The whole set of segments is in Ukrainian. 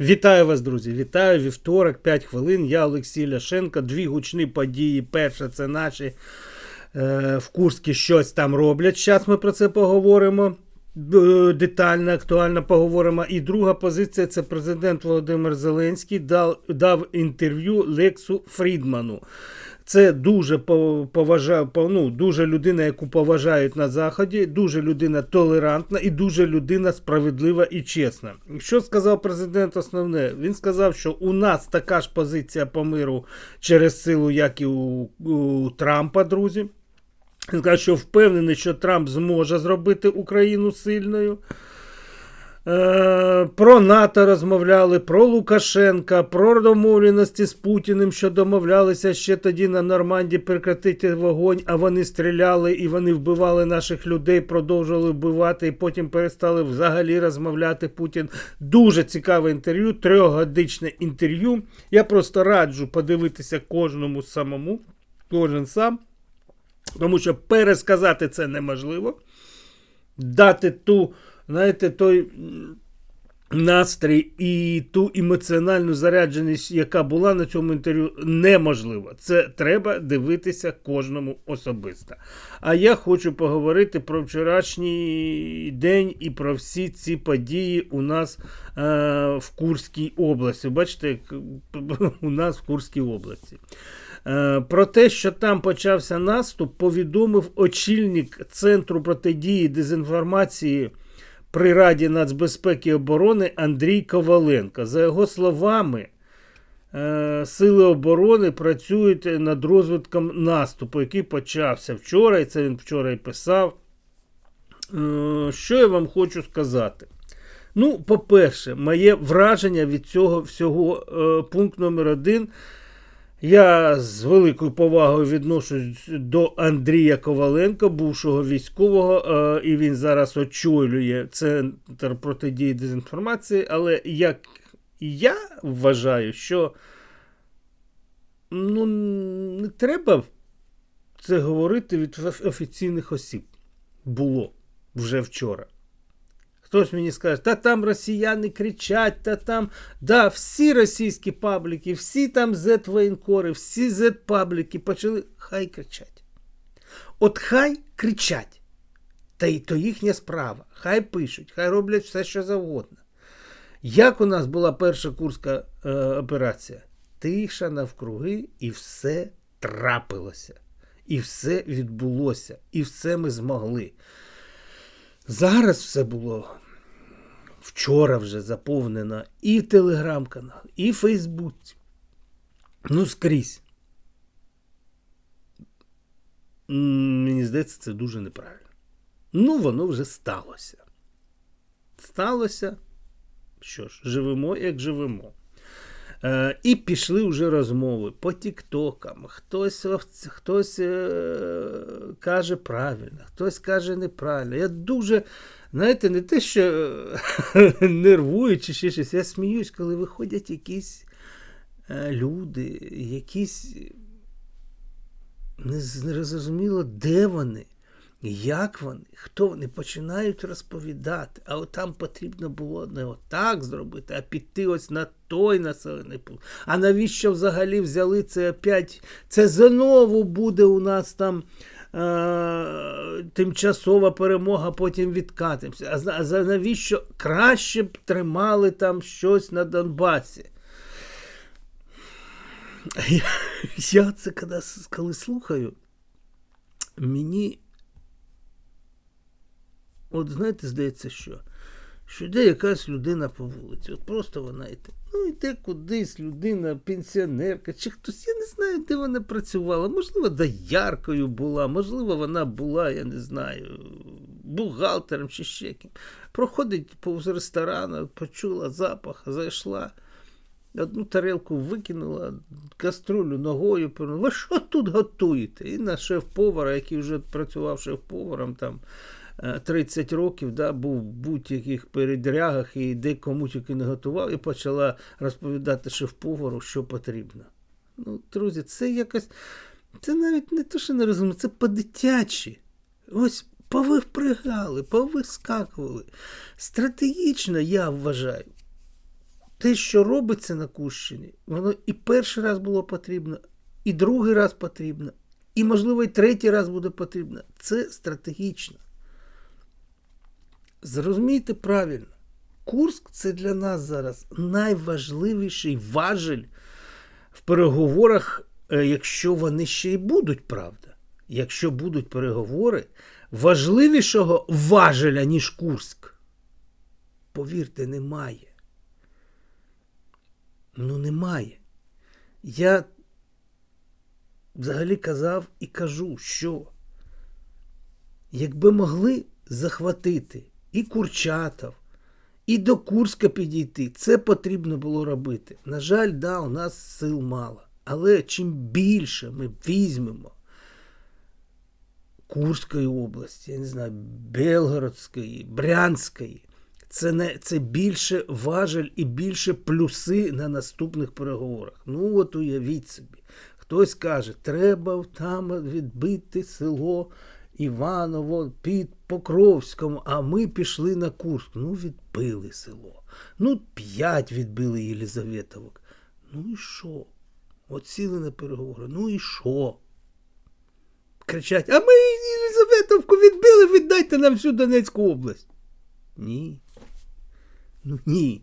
Вітаю вас, друзі! Вітаю вівторок, 5 хвилин. Я Олексій Ляшенко. Дві гучні події. Перша це наші е, в Курські щось там роблять. Зараз ми про це поговоримо. Е, Детально, актуально поговоримо. І друга позиція це президент Володимир Зеленський дав, дав інтерв'ю Лексу Фрідману. Це дуже поважаю, ну, дуже людина, яку поважають на Заході, дуже людина толерантна і дуже людина справедлива і чесна. Що сказав президент основне? Він сказав, що у нас така ж позиція по миру через силу, як і у, у Трампа, друзі. Він сказав, що впевнений, що Трамп зможе зробити Україну сильною. Е, про НАТО розмовляли, про Лукашенка, про домовленості з Путіним, що домовлялися ще тоді на Норманді прекратити вогонь, а вони стріляли і вони вбивали наших людей, продовжували вбивати, і потім перестали взагалі розмовляти Путін. Дуже цікаве інтерв'ю, трьохгодичне інтерв'ю. Я просто раджу подивитися кожному самому, кожен сам, тому що пересказати це неможливо. Дати ту знаєте, той настрій і ту емоціональну зарядженість, яка була на цьому інтерв'ю, неможливо. Це треба дивитися кожному особисто. А я хочу поговорити про вчорашній день і про всі ці події у нас е, в Курській області. Бачите, у нас в Курській області. Е, про те, що там почався наступ, повідомив очільник Центру протидії дезінформації при Раді нацбезпеки і оборони Андрій Коваленко. За його словами, е, Сили оборони працюють над розвитком наступу, який почався вчора, і це він вчора і писав. Е, що я вам хочу сказати? Ну, по-перше, моє враження від цього всього е, пункт номер один – я з великою повагою відношусь до Андрія Коваленка, бувшого військового, е, і він зараз очолює центр протидії дезінформації. Але як я вважаю, що ну, не треба це говорити від офіційних осіб. Було вже вчора. Хтось мені скаже, та там росіяни кричать, та там. Да, всі російські пабліки, всі там Z-воєнкори, всі Z-пабліки почали. Хай кричать. От хай кричать. Та й то їхня справа. Хай пишуть, хай роблять все, що завгодно. Як у нас була перша курська е, операція? Тиша навкруги, і все трапилося. І все відбулося, і все ми змогли. Зараз все було вчора вже заповнено і телеграм-канал, і Фейсбуці. Ну, скрізь. Мені здається, це дуже неправильно. Ну, воно вже сталося. Сталося. Що ж, живемо, як живемо. Е, І пішли вже розмови по тіктокам. Хтось хтось е, каже правильно, хтось каже неправильно. Я дуже, знаєте, не те, що е, нервую чи щось. Я сміюсь, коли виходять якісь е, люди, якісь не зрозуміло, де вони. Як вони, хто вони починають розповідати, а от там потрібно було не отак зробити, а піти ось на той населений пункт. А навіщо взагалі взяли це опять? Це знову буде у нас там е- тимчасова перемога, потім відкатимося. А, а навіщо краще б тримали там щось на Донбасі? Я, я це коли, коли слухаю, мені. От знаєте, здається, що Що йде якась людина по вулиці. От просто вона йде. Ну, йде кудись людина, пенсіонерка, чи хтось, я не знаю, де вона працювала. Можливо, дояркою була, можливо, вона була, я не знаю, бухгалтером чи ще ким. Проходить повз ресторану, почула запах, зайшла. Одну тарелку викинула, каструлю ногою. Ви що тут готуєте? І на шеф-повара, який вже працював шеф-поваром там. 30 е, років да, був в будь-яких передрягах і де кому тільки не готував, і почала розповідати шеф-повару, що потрібно. Ну, Друзі, це якось. Це навіть не те, що не розумно, це по-дитячі. Ось повипригали, повискакували. Стратегічно, я вважаю. те, що робиться на Курщині, воно і перший раз було потрібно, і другий раз потрібно, і, можливо, і третій раз буде потрібно. Це стратегічно. Зрозумійте правильно, Курск це для нас зараз найважливіший важель в переговорах, е, якщо вони ще й будуть, правда. Якщо будуть переговори, важливішого важеля, ніж Курск. Повірте, немає. Ну, немає. Я взагалі казав і кажу, що якби могли захватити і Курчатов, і до Курська підійти, це потрібно було робити. На жаль, да, у нас сил мало. Але чим більше ми візьмемо Курської області, я не знаю, Белгородської, Брянської, це не це більше важель і більше плюси на наступних переговорах. Ну от уявіть собі. Хтось каже, треба там відбити село Іваново під Покровськом, а ми пішли на Курск. Ну, відбили село. Ну, п'ять відбили Єлизаветовок. Ну і що? От сіли на переговори. Ну і що? Кричать, а ми Єлизаветовку відбили, віддайте нам всю Донецьку область. Ні. Ну ні.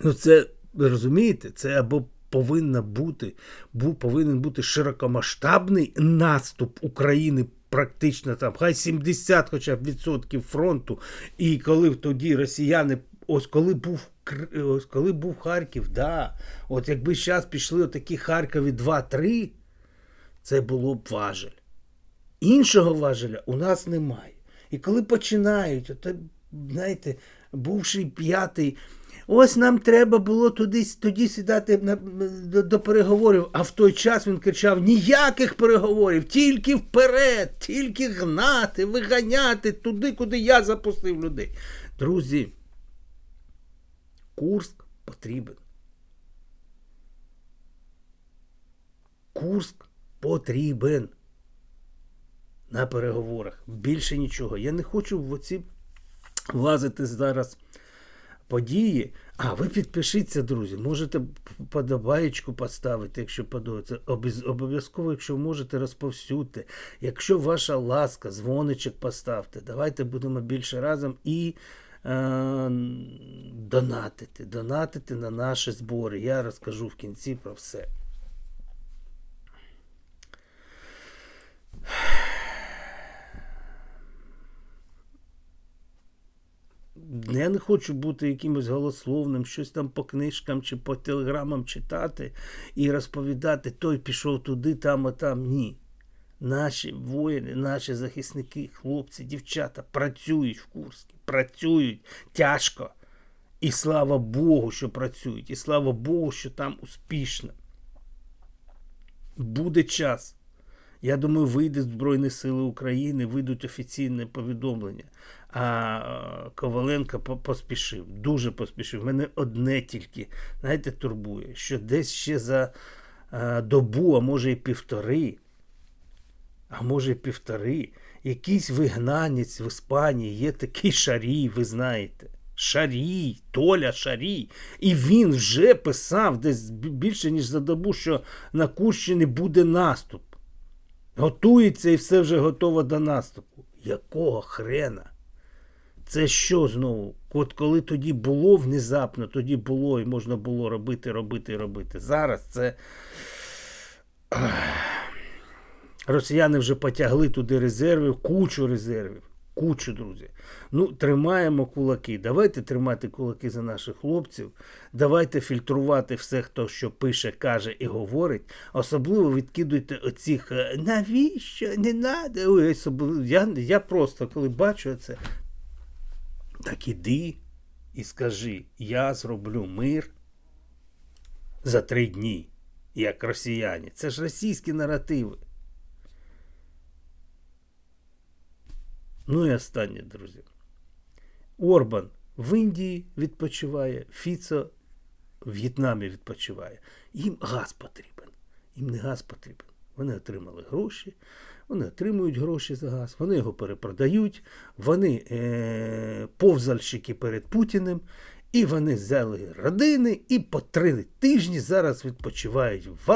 Ну, це, розумієте, це або повинна бути, був повинен бути широкомасштабний наступ України. Практично там, хай 70 хоча б відсотків фронту. І коли тоді росіяни, ось коли був ось коли був Харків, да, от якби зараз пішли отакі Харкові 2-3, це було б важель. Іншого важеля у нас немає. І коли починають, от, знаєте, бувший п'ятий, ось нам треба було туди, тоді сідати на, до, до переговорів. А в той час він кричав: ніяких переговорів, тільки вперед, тільки гнати, виганяти туди, куди я запустив людей. Друзі, Курск потрібен. Курск потрібен на переговорах. Більше нічого. Я не хочу в оці влазити зараз події. А, ви підпишіться, друзі. Можете подобаєчку поставити, якщо подобається. Обов'язково, якщо можете, розповсюдьте. Якщо ваша ласка, дзвоничок поставте. Давайте будемо більше разом і е, донатити. Донатити на наші збори. Я розкажу в кінці про все. Я не хочу бути якимось голословним, щось там по книжкам чи по телеграмам читати і розповідати, той пішов туди, там, а там. Ні. Наші воїни, наші захисники, хлопці, дівчата працюють в Курську, працюють тяжко. І слава Богу, що працюють, і слава Богу, що там успішно. Буде час. Я думаю, вийде Збройні Сили України, вийдуть офіційне повідомлення. А Коваленко поспішив, дуже поспішив. Мене одне тільки, знаєте, турбує, що десь ще за добу, а може і півтори, а може і півтори, якийсь вигнанець в Іспанії є такий шарій, ви знаєте. Шарій, Толя Шарій. І він вже писав десь більше, ніж за добу, що на Курщині буде наступ. Готується і все вже готово до наступу. Якого хрена? Це що знову? От коли тоді було внезапно, тоді було і можна було робити, робити, робити. Зараз це. Росіяни вже потягли туди резерви, кучу резервів. Кучу, друзі. Ну, тримаємо кулаки. Давайте тримати кулаки за наших хлопців. Давайте фільтрувати все, хто що пише, каже і говорить. Особливо відкидуйте оцих е, навіщо? Не треба. Я, я просто коли бачу це, так іди і скажи: я зроблю мир за три дні, як росіяни. Це ж російські наративи. Ну і останнє, друзі. Орбан в Індії відпочиває, Фіцо в В'єтнамі відпочиває. Їм газ потрібен. Їм не газ потрібен. Вони отримали гроші, вони отримують гроші за газ, вони його перепродають, вони е, повзальщики перед Путіним. І вони взяли родини і по три тижні зараз відпочивають в,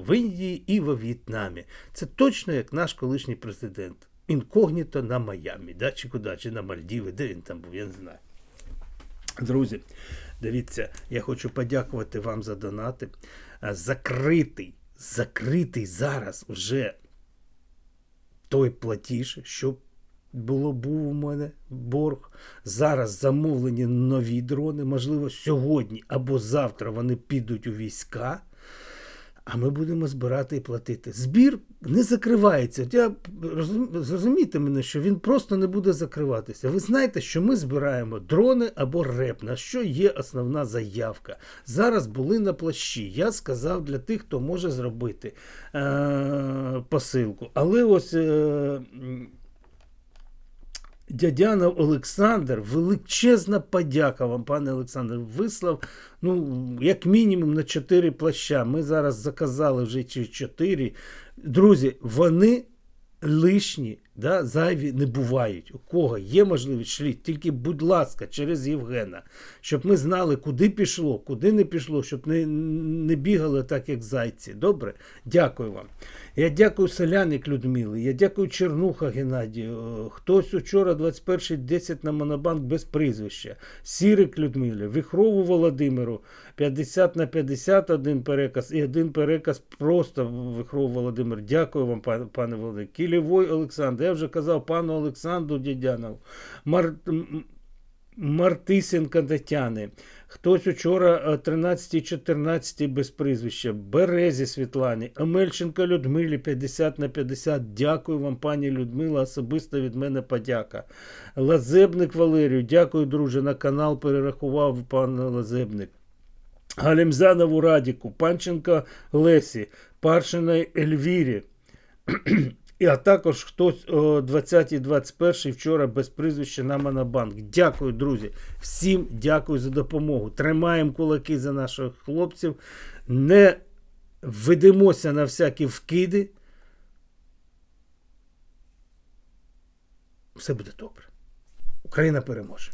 в Індії і в В'єтнамі. Це точно як наш колишній президент. Інкогніто на Майамі, да? чи куди, чи на Мальдіви, де він там був, я не знаю. Друзі, дивіться, я хочу подякувати вам за донати. Закритий, закритий зараз вже той платіж, що було був у мене борг. Зараз замовлені нові дрони. Можливо, сьогодні або завтра вони підуть у війська. А ми будемо збирати і платити. Збір не закривається. Я розум- зрозумійте мене, що він просто не буде закриватися. Ви знаєте, що ми збираємо дрони або реп, на що є основна заявка. Зараз були на плащі. Я сказав для тих, хто може зробити е- посилку. Але ось. Е- Дядянов Олександр, величезна подяка вам, пане Олександр, вислав, ну, як мінімум на 4 плаща. Ми зараз заказали вже 4. Друзі, вони лишні, да, зайві не бувають. У кого є можливість, шліть. Тільки, будь ласка, через Євгена, щоб ми знали, куди пішло, куди не пішло, щоб не, не бігали так, як зайці. Добре? Дякую вам. Я дякую Селяник Людмилі, я дякую Чернуха Геннадію. Хтось учора 21.10 на Монобанк без прізвища. Сірик Людмилі, Вихрову Володимиру, 50 на 50 один переказ і один переказ просто Вихрову Володимир. Дякую вам, пане, пане Володимир. Кілєвой Олександр. Вже казав пану Олександру Дідянову. Мар... Мартисенка Тетяни. Хтось учора о 13-14 без прізвища. Березі Світлані, Омельченко Людмилі 50 на 50. Дякую вам, пані Людмила. Особисто від мене подяка. Лазебник Валерію, дякую, друже. На канал перерахував пан Лазебник. Галімзанову Радіку, Панченко Лесі, Паршиної Ельвірі. А також хтось о 20-21 вчора без прізвища на Монобанк. Дякую, друзі. Всім дякую за допомогу. Тримаємо кулаки за наших хлопців. Не ведемося на всякі вкиди. Все буде добре. Україна переможе.